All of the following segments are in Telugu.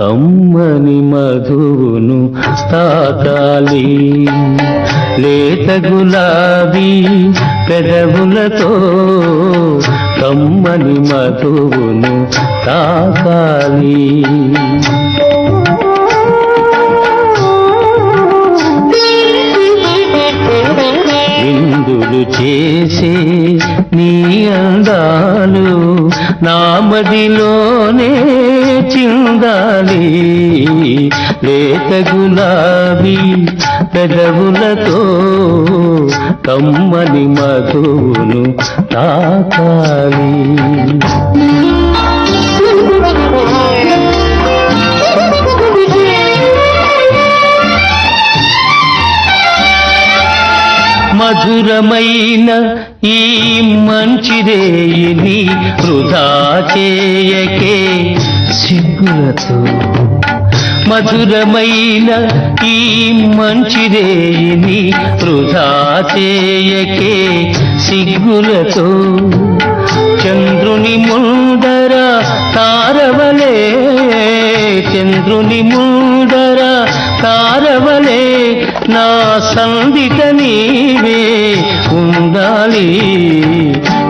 కమ్మని మధువును తాకాలి లేత గులాబీ పెదవులతో కమ్మని మధువును తాకాలి విందులు చేసే నీ అందాలు నామదిలోనే చిందాలి. లేత గులాబీ పెదవులతో కమ్మని మధువును తాకాలి. మధురమైన ఈ మంచిదేయిని వృధా చేయకే సిగ్గులతో మధురమైన ఈ మంచిదేయిని వృధా చేయకే సిగ్గులతో చంద్రుని ముందర తారవలే చంద్రుని ముందర తారవలే నా సందిట నీవే ఉండాలి.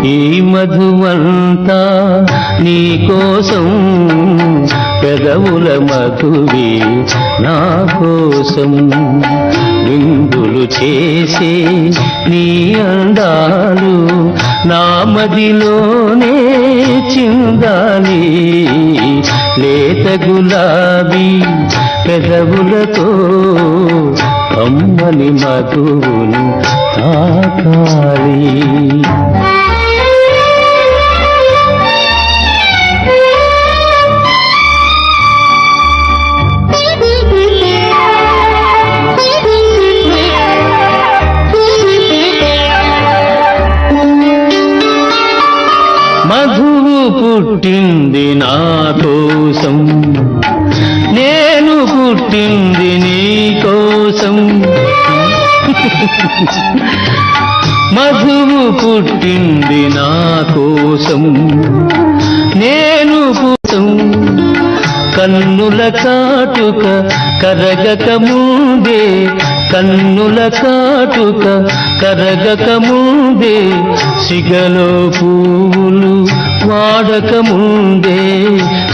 ఈ మధువంతా నీ కోసం పెదవుల మధువి నా కోసం. విందులు చేసే నీ అందాలు నా మదిలోనే చిందాలి. లేత గులాబీ పెదవులతో అమ్మని మధువును తాకాలి. మధువు పుట్టింది నా కోసం. నేను పుట్టింది నీ కోసం. మధువు పుట్టింది నా కోసం. నేను కోసం. కన్నుల కాటుక కరగక ముందే కన్నుల కాటుక కరగక ముందే సిగలో పువ్వు వాడక ముందే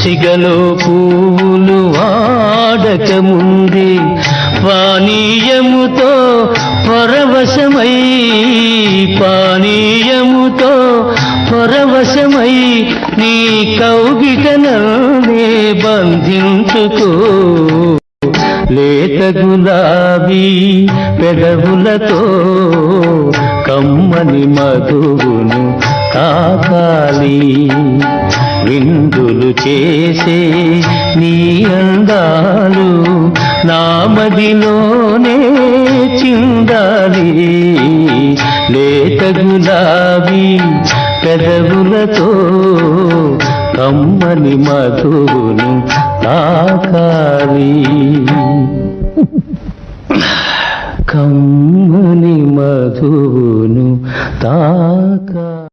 సిగలో పువ్వులు వాడక ముందే పానీయముతో పరవశమై పానీయముతో పరవశమై నీ కౌగిటనే బంధించుకో. లేత గులాబీ పెదవులతో కమ్మని మధువును తాకాలి విందులు చేసే నీ అందాలు నా మదిలోనే చిందాలి. లేత గులాబీ పెదవులతో కమ్మని మధువును తాకాలి. కమ్మని మధువును తాకాలి